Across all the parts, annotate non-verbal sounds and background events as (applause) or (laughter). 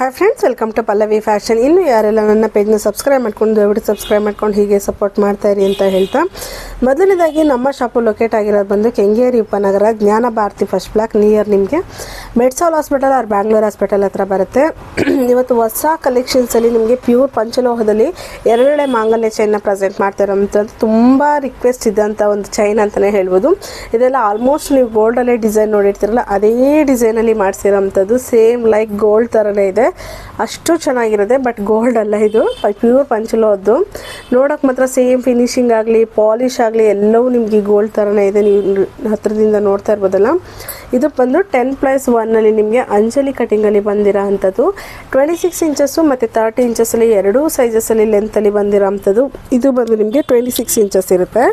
Hi friends welcome to Pallavi fashion ಇನ್ನು ಯಾರೆಲ್ಲ ನನ್ನ ಪೇಜ್ನ ಸಬ್ಸ್ಕ್ರೈಬ್ ಮಾಡ್ಕೊಂಡು ದಯವಿಟ್ಟು ಸಬ್ಸ್ಕ್ರೈಬ್ ಮಾಡ್ಕೊಂಡು ಹೀಗೆ ಸಪೋರ್ಟ್ ಮಾಡ್ತಾ ಇರಿ ಅಂತ ಹೇಳ್ತಾ. ಮೊದಲನೇದಾಗಿ ನಮ್ಮ ಶಾಪು ಲೊಕೇಟ್ ಆಗಿರೋದು ಬಂದು ಕೆಂಗೇರಿ ಉಪನಗರ ಜ್ಞಾನ ಭಾರತಿ ಫಸ್ಟ್ ಬ್ಲಾಕ್ ನಿಯರ್ ನಿಮಗೆ. ಮೆಡ್ಸಾಲ್ ಹಾಸ್ಪಿಟಲ್ ಆರ್ ಬ್ಯಾಂಗ್ಳೂರ್ ಹಾಸ್ಪಿಟಲ್ ಹತ್ರ ಬರುತ್ತೆ. (clears throat) ಇವತ್ತು ಹೊಸ ಕಲೆಕ್ಷನ್ಸಲ್ಲಿ ನಿಮಗೆ ಪ್ಯೂರ್ ಪಂಚಲೋಹದಲ್ಲಿ ಎರಡೆರಡೆ ಮಾಂಗಲ್ಯ ಚೈನ್ನ ಪ್ರೆಸೆಂಟ್ ಮಾಡ್ತಿರೋಂಥದ್ದು ತುಂಬ ರಿಕ್ವೆಸ್ಟ್ ಇದ್ದಂಥ ಒಂದು ಚೈನ್ ಅಂತಲೇ ಹೇಳ್ಬೋದು. ಇದೆಲ್ಲ ಆಲ್ಮೋಸ್ಟ್ ನೀವು ಗೋಲ್ಡಲ್ಲೇ ಡಿಸೈನ್ ನೋಡಿರ್ತೀರಲ್ಲ, ಅದೇ ಡಿಸೈನಲ್ಲಿ ಮಾಡಿಸಿರೋಂಥದ್ದು ಸೇಮ್ ಲೈಕ್ ಗೋಲ್ಡ್ ಥರನೇ ಇದೆ. ಅಷ್ಟು ಚೆನ್ನಾಗಿರುತ್ತೆ ಬಟ್ ಗೋಲ್ಡ್ ಅಲ್ಲ ಇದು ಪ್ಯೂರ್ ಪಂಚಲೋಹದ್ದು. ನೋಡೋಕೆ ಮಾತ್ರ ಸೇಮ್ ಫಿನಿಶಿಂಗ್ ಆಗಲಿ ಪಾಲಿಶ್ ಎಲ್ಲವೂ ನಿಮಗೆ ಗೋಲ್ಡ್ ಥರನೇ ಇದೆ. ನೀವು ಹತ್ರದಿಂದ ನೋಡ್ತಾ ಇರ್ಬೋದಲ್ಲ. ಇದು ಬಂದು ಟೆನ್ ಪ್ಲಸ್ ಒನ್ನಲ್ಲಿ ನಿಮಗೆ ಅಂಜಲಿ ಕಟಿಂಗಲ್ಲಿ ಬಂದಿರೋ ಅಂಥದ್ದು. ಟ್ವೆಂಟಿ ಸಿಕ್ಸ್ ಇಂಚಸ್ಸು ಮತ್ತು ತರ್ಟಿ ಇಂಚಸ್ಸಲ್ಲಿ ಎರಡೂ ಸೈಜಸ್ಸಲ್ಲಿ ಲೆಂತಲ್ಲಿ ಬಂದಿರೋ ಅಂಥದ್ದು. ಇದು ಬಂದು ನಿಮಗೆ ಟ್ವೆಂಟಿ ಸಿಕ್ಸ್ ಇಂಚಸ್ ಇರುತ್ತೆ.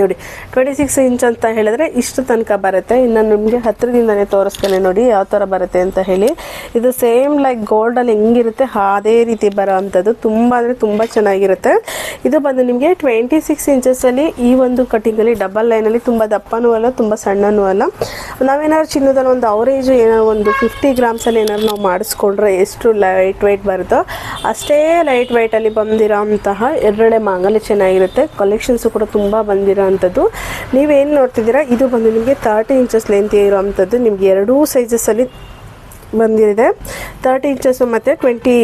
ನೋಡಿ. ಟ್ವೆಂಟಿ ಸಿಕ್ಸ್ ಇಂಚ್ ಅಂತ ಹೇಳಿದ್ರೆ ಇಷ್ಟು ತನಕ ಬರುತ್ತೆ. ಇನ್ನು ನಿಮಗೆ ಹತ್ತಿರದಿಂದನೇ ತೋರಿಸ್ತೇನೆ ನೋಡಿ ಯಾವ ಥರ ಬರುತ್ತೆ ಅಂತ ಹೇಳಿ. ಇದು ಸೇಮ್ ಲೈಕ್ ಗೋಲ್ಡಲ್ಲಿ ಹೆಂಗಿರುತ್ತೆ? ಅದೇ ರೀತಿ ಬರೋ ಅಂಥದ್ದು ತುಂಬ ಅಂದರೆ ತುಂಬ ಚೆನ್ನಾಗಿರುತ್ತೆ. ಇದು ಬಂದು ನಿಮಗೆ ಟ್ವೆಂಟಿ ಸಿಕ್ಸ್ ಇಂಚಸ್ಸಲ್ಲಿ ಈ ಒಂದು ಕಟಿಂಗಲ್ಲಿ ಡಬಲ್ ಲೈನಲ್ಲಿ ತುಂಬ ದಪ್ಪನೂ ಅಲ್ಲ, ತುಂಬ ಸಣ್ಣನೂ ಅಲ್ಲ. ನಾವೇನಾದ್ರು ಚಿನ್ನದಲ್ಲಿ ಒಂದು ಅವರೇಜು ಏನೋ ಒಂದು ಫಿಫ್ಟಿ ಗ್ರಾಮ್ಸಲ್ಲಿ ಏನಾದ್ರು ನಾವು ಮಾಡಿಸ್ಕೊಂಡ್ರೆ ಎಷ್ಟು ಲೈಟ್ ವೈಟ್ ಬರುತ್ತೋ ಅಷ್ಟೇ ಲೈಟ್ ವೈಟಲ್ಲಿ ಬಂದಿರೋ ಅಂತಹ ಎರಡೇ ಮಾಂಗಲ್ಯ ಚೆನ್ನಾಗಿರುತ್ತೆ. ಕಲೆಕ್ಷನ್ಸು ಕೂಡ ತುಂಬ ಬಂದಿರೋ ಅಂಥದ್ದು ನೀವೇನು ನೋಡ್ತಿದ್ದೀರಾ? ಇದು ಬಂದು ನಿಮಗೆ ತರ್ಟಿ ಇಂಚಸ್ ಲೆಂತ್ ಇರೋ ನಿಮಗೆ ನಿಮ್ಗೆ ಎರಡೂ ಸೈಜಸ್ಸಲ್ಲಿ ಬಂದಿದೆ. ತರ್ಟಿ ಇಂಚಸ್ಸು ಮತ್ತು ಟ್ವೆಂಟಿ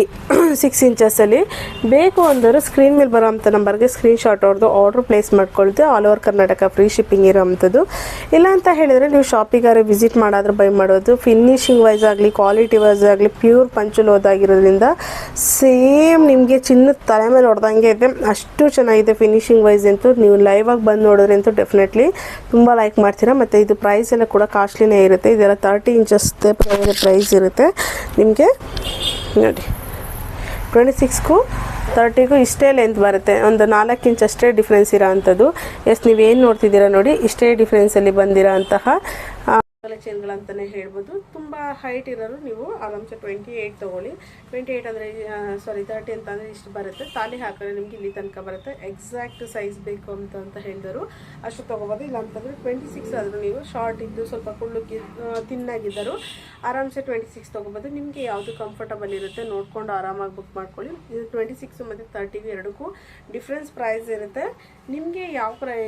ಸಿಕ್ಸ್ ಇಂಚಸ್ಸಲ್ಲಿ ಬೇಕು ಅಂದರೆ ಸ್ಕ್ರೀನ್ ಮೇಲೆ ಬರೋವಂಥ ನಂಬರ್ಗೆ ಸ್ಕ್ರೀನ್ಶಾಟ್ ಹೊಡೆದು ಆರ್ಡ್ರ್ ಪ್ಲೇಸ್ ಮಾಡ್ಕೊಳ್ತೀವಿ. All over Karnataka free shipping ಇರೋವಂಥದ್ದು ಇಲ್ಲ ಅಂತ ಹೇಳಿದರೆ ನೀವು ಶಾಪಿಗಾರೆ ವಿಸಿಟ್ ಮಾಡಾದ್ರೆ ಬೈ ಮಾಡೋದು. ಫಿನಿಶಿಂಗ್ ವೈಸ್ ಆಗಲಿ ಕ್ವಾಲಿಟಿ ವೈಸ್ ಆಗಲಿ ಪ್ಯೂರ್ ಪಂಚಲೋದಾಗಿರೋದ್ರಿಂದ ಸೇಮ್ ನಿಮಗೆ ಚಿನ್ನದ ತಲೆ ಮೇಲೆ ಹೊಡೆದಂಗೆ ಇದೆ. ಅಷ್ಟು ಚೆನ್ನಾಗಿದೆ ಫಿನಿಶಿಂಗ್ ವೈಸ್ ಅಂತೂ. ನೀವು ಲೈವ್ ಆಗಿ ಬಂದು ನೋಡಿದ್ರೆ ಅಂತೂ ಡೆಫಿನೆಟ್ಲಿ ತುಂಬ ಲೈಕ್ ಮಾಡ್ತೀರಾ. ಮತ್ತು ಇದು ಪ್ರೈಸ್ ಎಲ್ಲ ಕೂಡ ಕಾಸ್ಟ್ಲಿನೇ ಇರುತ್ತೆ. ಇದೆಲ್ಲ ತರ್ಟಿ ಇಂಚಸ್ ಪ್ರೈಸ್ ಇರುತ್ತೆ. ನಿಮಗೆ ನೋಡಿ ಟ್ವೆಂಟಿ ಸಿಕ್ಸ್ಗೂ ತರ್ಟಿಗೂ ಇಷ್ಟೇ ಲೆಂತ್ ಬರುತ್ತೆ. ಒಂದು ನಾಲ್ಕು ಇಂಚ್ ಅಷ್ಟೇ ಡಿಫ್ರೆನ್ಸ್ ಇರೋ ಅಂಥದ್ದು ಎಸ್ ನೀವೇನು ನೋಡ್ತಿದ್ದೀರಾ ನೋಡಿ, ಇಷ್ಟೇ ಡಿಫ್ರೆನ್ಸಲ್ಲಿ ಬಂದಿರೋ ಅಂತಹ ಕಲೆಕ್ಷನ್ಗಳಂತಲೇ ಹೇಳ್ಬೋದು. ತುಂಬ ಹೈಟ್ ಇರೋರು ನೀವು ಆರಾಮ್ಸೆ ಟ್ವೆಂಟಿ ಏಯ್ಟ್ ತೊಗೊಳ್ಳಿ. ಟ್ವೆಂಟಿ ಏಯ್ಟ್ ಅಂದರೆ ಸಾರಿ ತರ್ಟಿ ಅಂತ ಅಂದರೆ ಇಷ್ಟು ಬರುತ್ತೆ. ತಾಲಿ ಹಾಕಿದ್ರೆ ನಿಮಗೆ ಇಲ್ಲಿ ತನಕ ಬರುತ್ತೆ. ಎಕ್ಸಾಕ್ಟ್ ಸೈಜ್ ಬೇಕು ಅಂತ ಅಂತ ಹೇಳಿದರು. ಅಷ್ಟು ತೊಗೋಬೋದು. ಇಲ್ಲ ಅಂತಂದರೆ ಟ್ವೆಂಟಿ ಸಿಕ್ಸ್ ಆದರೂ ನೀವು ಶಾರ್ಟ್ ಇದ್ದು ಸ್ವಲ್ಪ ಕುಳ್ಳಕ್ಕೆ ತಿನ್ನಾಗಿದ್ದರು ಆರಾಮ್ಸೆ ಟ್ವೆಂಟಿ ಸಿಕ್ಸ್ ತೊಗೋಬೋದು. ನಿಮಗೆ ಯಾವುದು ಕಂಫರ್ಟಬಲ್ ಇರುತ್ತೆ ನೋಡ್ಕೊಂಡು ಆರಾಮಾಗಿ ಬುಕ್ ಮಾಡ್ಕೊಳ್ಳಿ. ಇದು ಟ್ವೆಂಟಿ ಸಿಕ್ಸ್ ಮತ್ತು ತರ್ಟಿಗೆ ಎರಡಕ್ಕೂ ಡಿಫ್ರೆನ್ಸ್ ಪ್ರೈಸ್ ಇರುತ್ತೆ. ನಿಮಗೆ ಯಾವ ಪ್ರೈ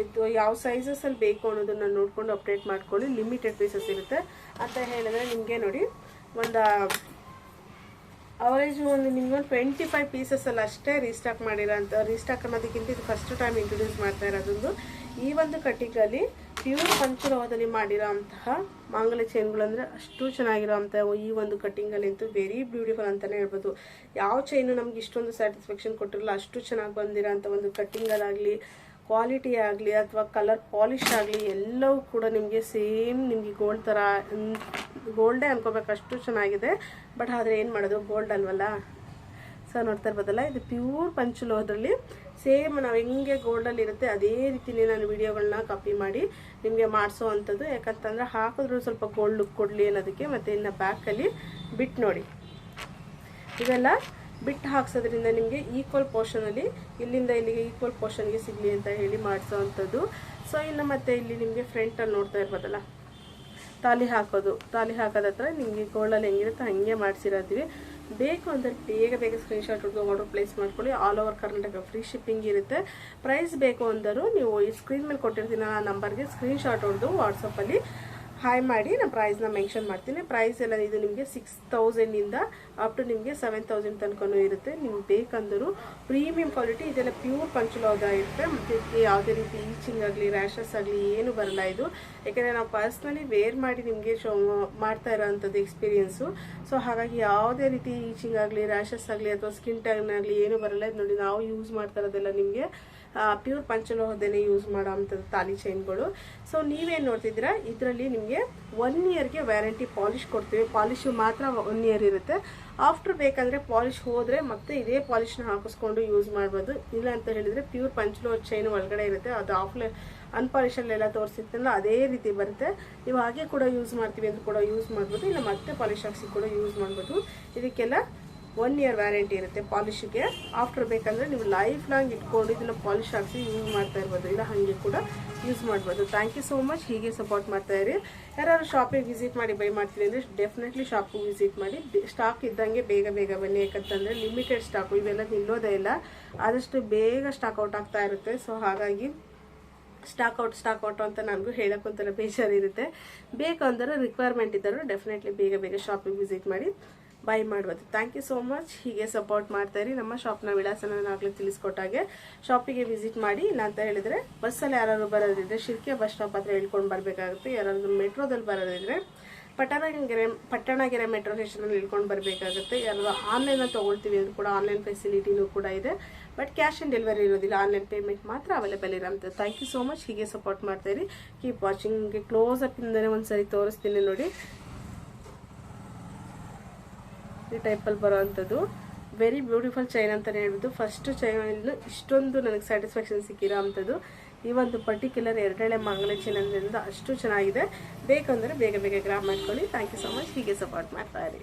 ಯಾವ ಸೈಜಸಲ್ಲಿ ಬೇಕು ಅನ್ನೋದನ್ನು ನೋಡಿಕೊಂಡು ಅಪ್ಡೇಟ್ ಮಾಡ್ಕೊಳ್ಳಿ. ಲಿಮಿಟೆಡ್ ಪೀಸಸ್ ಇರುತ್ತೆ. ಅಂತ ಹೇಳಿದ್ರೆ ನಿಮಗೆ ನೋಡಿ, ಒಂದು ಅವರೇಜ್ ಒಂದು ನಿಮ್ಗೆ ಒಂದು ಟ್ವೆಂಟಿ ಫೈವ್ ಪೀಸಸಲ್ಲಿ ಅಷ್ಟೇ ರೀಸ್ಟಾಕ್ ಮಾಡಿರೋ ರೀಸ್ಟಾಕ್ ಅನ್ನೋದಕ್ಕಿಂತ ಇದು ಫಸ್ಟ್ ಟೈಮ್ ಇಂಟ್ರೊಡ್ಯೂಸ್ ಮಾಡ್ತಾ ಇರೋದೊಂದು. ಈ ಒಂದು ಕಟ್ಟಿಗಲ್ಲಿ ಪ್ಯೂರ್ ಪಂಚಲೋಹದಲ್ಲಿ ಮಾಡಿರೋ ಅಂತಹ ಮಾಂಗಲ್ಯ ಚೈನ್ಗಳು ಅಂದರೆ ಅಷ್ಟು ಚೆನ್ನಾಗಿರೋ ಈ ಒಂದು ಕಟ್ಟಿಂಗಲ್ಲಿ ಅಂತೂ ವೆರಿ ಬ್ಯೂಟಿಫುಲ್ ಅಂತಲೇ ಹೇಳ್ಬೋದು. ಯಾವ ಚೈನು ನಮ್ಗೆ ಇಷ್ಟೊಂದು ಸ್ಯಾಟಿಸ್ಫ್ಯಾಕ್ಷನ್ ಕೊಟ್ಟಿರಲ್ಲ, ಅಷ್ಟು ಚೆನ್ನಾಗಿ ಬಂದಿರೋ ಅಂಥ ಒಂದು ಕಟ್ಟಿಂಗಲ್ಲಾಗಲಿ ಕ್ವಾಲಿಟಿ ಆಗಲಿ ಅಥವಾ ಕಲರ್ ಪಾಲಿಶ್ ಆಗಲಿ ಎಲ್ಲವೂ ಕೂಡ ನಿಮಗೆ ಸೇಮ್ ನಿಮಗೆ ಗೋಲ್ಡ್ ಥರ ಗೋಲ್ಡೇ ಅನ್ಕೋಬೇಕು ಅಷ್ಟು ಚೆನ್ನಾಗಿದೆ. ಬಟ್ ಆದರೆ ಏನು ಮಾಡೋದು? ಗೋಲ್ಡ್ ಅಲ್ವಲ್ಲ? ಸೊ ನೋಡ್ತಾ ಇರ್ಬೋದಲ್ಲ, ಇದು ಪ್ಯೂರ್ ಪಂಚಲೋಹದಲ್ಲಿ ಸೇಮ್ ನಾವು ಹೆಂಗೆ ಗೋಲ್ಡಲ್ಲಿ ಇರುತ್ತೆ ಅದೇ ರೀತಿನೇ ನಾನು ವಿಡಿಯೋಗಳನ್ನ ಕಾಪಿ ಮಾಡಿ ನಿಮಗೆ ಮಾಡಿಸೋ ಅಂಥದ್ದು. ಯಾಕಂತಂದ್ರೆ ಹಾಕಿದ್ರು ಸ್ವಲ್ಪ ಗೋಲ್ಡ್ ಲುಕ್ ಕೊಡಲಿ ಅನ್ನೋದಕ್ಕೆ ಮತ್ತು ಇನ್ನು ಬ್ಯಾಕಲ್ಲಿ ಬಿಟ್ಟು ನೋಡಿ. ಇದೆಲ್ಲ ಬಿಟ್ಟು ಹಾಕ್ಸೋದ್ರಿಂದ ನಿಮಗೆ ಈಕ್ವಲ್ ಪೋರ್ಷನಲ್ಲಿ ಇಲ್ಲಿಂದ ಇಲ್ಲಿಗೆ ಈಕ್ವಲ್ ಪೋರ್ಷನ್ಗೆ ಸಿಗಲಿ ಅಂತ ಹೇಳಿ ಮಾಡಿಸೋ ಅಂಥದ್ದು ಸೊ ಇನ್ನು ಮತ್ತೆ ಇಲ್ಲಿ ನಿಮಗೆ ಫ್ರಂಟಲ್ಲಿ ನೋಡ್ತಾ ಇರ್ಬೋದಲ್ಲ? ತಾಲಿ ಹಾಕೋದು. ತಾಲಿ ಹಾಕೋದ ಹತ್ರ ನಿಮಗೆ ಗೋಲ್ಡಲ್ಲಿ ಹೆಂಗಿರುತ್ತೆ ಹಾಗೆ ಮಾಡಿಸಿರೋದ್ವಿ. ಬೇಕು ಅಂದರೆ ಬೇಗ ಬೇಗ ಸ್ಕ್ರೀನ್ಶಾಟ್ ಹುಡುಗ ಆರ್ಡರ್ ಪ್ಲೇಸ್ ಮಾಡ್ಕೊಳ್ಳಿ. All over Karnataka free shipping ಇರುತ್ತೆ. ಪ್ರೈಸ್ ಬೇಕು ಅಂದರೂ ನೀವು ಈ ಸ್ಕ್ರೀನ್ ಮೇಲೆ ಕೊಟ್ಟಿರ್ತೀನಿ ಆ ನಂಬರ್ಗೆ ಸ್ಕ್ರೀನ್ಶಾಟ್ ಹೊಡೆದು ವಾಟ್ಸಪ್ಪಲ್ಲಿ ಹಾಯ್ ಮಾಡಿ ನಾನು ಪ್ರೈಸ್ನ ಮೆನ್ಷನ್ ಮಾಡ್ತೀನಿ. ಪ್ರೈಸ್ ಎಲ್ಲ ಇದು ನಿಮಗೆ ಸಿಕ್ಸ್ ತೌಸಂಡಿಂದ ಅಪ್ ಟು ನಿಮಗೆ ಸೆವೆನ್ ತೌಸಂಡ್ ತನಕನೂ ಇರುತ್ತೆ. ನಿಮ್ಗೆ ಬೇಕಂದರೂ ಪ್ರೀಮಿಯಂ ಕ್ವಾಲಿಟಿ ಇದೆಲ್ಲ ಪ್ಯೂರ್ ಪಂಚಲೋದ ಇರುತ್ತೆ. ಮತ್ತು ಇದಕ್ಕೆ ಯಾವುದೇ ರೀತಿ ಈಚಿಂಗ್ ಆಗಲಿ ರ್ಯಾಷಸ್ ಆಗಲಿ ಏನು ಬರಲ್ಲ ಇದು. ಯಾಕೆಂದರೆ ನಾವು ಪರ್ಸ್ನಲಿ ವೇರ್ ಮಾಡಿ ನಿಮಗೆ ಶೋ ಮಾಡ್ತಾ ಇರೋವಂಥದ್ದು ಎಕ್ಸ್ಪೀರಿಯೆನ್ಸು ಸೊ ಹಾಗಾಗಿ ಯಾವುದೇ ರೀತಿ ಈಚಿಂಗ್ ಆಗಲಿ ರ್ಯಾಷಸ್ ಆಗಲಿ, ಅಥವಾ ಸ್ಕಿನ್ ಟ್ಯಾನ್ ಆಗಲಿ ಏನು ಬರಲ್ಲ. ಇದು ನೋಡಿ ನಾವು ಯೂಸ್ ಮಾಡ್ತಾ ಇರೋದೆಲ್ಲ ನಿಮಗೆ ಪ್ಯೂರ್ ಪಂಚಲೋಹದಲ್ಲೇ ಯೂಸ್ ಮಾಡೋವಂಥದ್ದು ತಾಲಿ ಚೈನ್ಗಳು ಸೊ ನೀವೇನು ನೋಡ್ತಿದ್ದೀರಾ? ಇದರಲ್ಲಿ ನಿಮಗೆ ಒನ್ ಇಯರ್ಗೆ ವ್ಯಾರಂಟಿ ಪಾಲಿಶ್ ಕೊಡ್ತೀವಿ. ಪಾಲಿಶು ಮಾತ್ರ ಒನ್ ಇಯರ್ ಇರುತ್ತೆ. ಆಫ್ಟರ್ ಬೇಕಂದರೆ ಪಾಲಿಶ್ ಹೋದರೆ ಮತ್ತೆ ಇದೇ ಪಾಲಿಶ್ನ ಹಾಕಿಸ್ಕೊಂಡು ಯೂಸ್ ಮಾಡ್ಬೋದು. ಇಲ್ಲ ಅಂತ ಹೇಳಿದರೆ ಪ್ಯೂರ್ ಪಂಚಲೋಹ ಚೈನ್ ಒಳಗಡೆ ಇರುತ್ತೆ. ಅದು ಆಫ್ಲೈ ಅನ್ಪಾಲಿಶಲ್ಲೆಲ್ಲ ತೋರಿಸಿತ್ತಲ್ಲ ಅದೇ ರೀತಿ ಬರುತ್ತೆ. ನೀವು ಹಾಗೆ ಕೂಡ ಯೂಸ್ ಮಾಡ್ತೀವಿ ಅಂದ್ರೆ ಕೂಡ ಯೂಸ್ ಮಾಡ್ಬೋದು. ಇಲ್ಲ ಮತ್ತೆ ಪಾಲಿಶ್ ಹಾಕ್ಸಿ ಕೂಡ ಯೂಸ್ ಮಾಡ್ಬೋದು. ಇದಕ್ಕೆಲ್ಲ ಒನ್ ಇಯರ್ ವ್ಯಾರಂಟಿ ಇರುತ್ತೆ ಪಾಲಿಶ್ಗೆ ಆಫ್ಟರ್ ಬೇಕಂದರೆ ನೀವು ಲೈಫ್ ಲಾಂಗ್ ಇಟ್ಕೊಂಡು ಇದನ್ನು ಪಾಲಿಶ್ ಹಾಕಿಸಿ ಯೂಸ್ ಮಾಡ್ತಾ ಇರ್ಬೋದು. ಇಲ್ಲ ಹಾಗೆ ಕೂಡ ಯೂಸ್ ಮಾಡ್ಬೋದು. ಥ್ಯಾಂಕ್ ಯು ಸೋ ಮಚ್ ಹೀಗೆ ಸಪೋರ್ಟ್ ಮಾಡ್ತಾ ಇರಿ. ಯಾರು ಶಾಪಿಗೆ ವಿಸಿಟ್ ಮಾಡಿ ಬೈ ಮಾಡ್ತೀನಿ ಅಂದರೆ ಡೆಫಿನೆಟ್ಲಿ ಶಾಪಿಗೆ ವಿಸಿಟ್ ಮಾಡಿ. ಸ್ಟಾಕ್ ಇದ್ದಂಗೆ ಬೇಗ ಬೇಗ ಬನ್ನಿ. ಯಾಕಂತಂದರೆ ಲಿಮಿಟೆಡ್ ಸ್ಟಾಕು ಇವೆಲ್ಲ ನಿಲ್ಲೋದೇ ಇಲ್ಲ. ಆದಷ್ಟು ಬೇಗ ಸ್ಟಾಕ್ ಔಟ್ ಆಗ್ತಾ ಇರುತ್ತೆ. ಸೊ ಹಾಗಾಗಿ ಸ್ಟಾಕ್ ಔಟ್ ಸ್ಟಾಕ್ ಔಟ್ ಅಂತ ನನಗೂ ಹೇಳಕ್ಕೆ ಒಂಥರ ಬೇಜಾರಿರುತ್ತೆ. ಬೇಕು ಅಂದರೆ ರಿಕ್ವೈರ್ಮೆಂಟ್ ಇದ್ದರೂ ಡೆಫಿನೆಟ್ಲಿ ಬೇಗ ಬೇಗ ಶಾಪಿಗೆ ವಿಸಿಟ್ ಮಾಡಿ. ಬೈ ಮಾಡ್ಬೋದು. ಥ್ಯಾಂಕ್ ಯು ಸೋ ಮಚ್ ಹೀಗೆ ಸಪೋರ್ಟ್ ಮಾಡ್ತಾ ನಮ್ಮ ಶಾಪ್ನ ವಿಳಾಸನ ಆಗಲೇ ತಿಳಿಸ್ಕೊಟ್ಟಾಗೆ ಶಾಪಿಗೆ ವಿಸಿಟ್ ಮಾಡಿ ಇಲ್ಲ ಅಂತ ಹೇಳಿದ್ರೆ ಬಸ್ಸಲ್ಲಿ ಯಾರಾದ್ರು ಬರೋದಿದ್ರೆ ಶಿರ್ಕೆ ಬಸ್ ಸ್ಟಾಪ್ ಹತ್ರ ಹೇಳ್ಕೊಂಡು ಬರಬೇಕಾಗುತ್ತೆ. ಯಾರಾದರೂ ಮೆಟ್ರೋದಲ್ಲಿ ಬರೋದಿದ್ರೆ ಪಟ್ಟಣಗೆರೆ ಪಟ್ಟಣಗೆರೆ ಮೆಟ್ರೋ ಸ್ಟೇಷನಲ್ಲಿ ಇಳ್ಕೊಂಡು ಬರಬೇಕಾಗುತ್ತೆ. ಯಾರು ಆನ್ಲೈನಲ್ಲಿ ತೊಗೊಳ್ತೀವಿ ಅಂದ್ರೂ ಕೂಡ ಆನ್ಲೈನ್ ಫೆಸಿಲಿಟಿನೂ ಕೂಡ ಇದೆ. ಬಟ್ ಕ್ಯಾಶ್ ಆನ್ ಡೆಲಿವರಿ ಇರೋದಿಲ್ಲ. ಆನ್ಲೈನ್ ಪೇಮೆಂಟ್ ಮಾತ್ರ ಅವೈಲೇಬಲ್ ಇರೋಂಥ ಥ್ಯಾಂಕ್ ಯು ಸೋ ಮಚ್ ಹೀಗೆ ಸಪೋರ್ಟ್ ಮಾಡ್ತಾಯಿರಿ ಕೀಪ್ ವಾಚಿಂಗ್ ಕ್ಲೋಸ್ ಅಪ್ ಇಂದನೇ ಒಂದ್ಸರಿ ತೋರಿಸ್ತೀನಿ ನೋಡಿ. ಈ ಟೈಪಲ್ಲಿ ಬರೋವಂಥದ್ದು ವೆರಿ ಬ್ಯೂಟಿಫುಲ್ ಚೈನ್ ಅಂತಲೇ ಹೇಳ್ಬೋದು ಫಸ್ಟ್ ಚೈನ್ ಇಷ್ಟೊಂದು ನನಗೆ ಸ್ಯಾಟಿಸ್ಫ್ಯಾಕ್ಷನ್ ಸಿಕ್ಕಿರೋ ಅಂಥದ್ದು. ಈ ಒಂದು ಪರ್ಟಿಕ್ಯುಲರ್ ಎರಡೆಳೆ ಮಂಗಳ ಚೈನಲ್ಲಿಂದ ಅಷ್ಟು ಚೆನ್ನಾಗಿದೆ. ಬೇಕಂದರೆ ಬೇಗ ಬೇಗ ಗ್ರಾಮ್ ಮಾಡ್ಕೊಳ್ಳಿ. ಥ್ಯಾಂಕ್ ಯು ಸೊ ಮಚ್ ಹೀಗೆ ಸಪೋರ್ಟ್ ಮಾಡ್ತಾ ಇರಿ.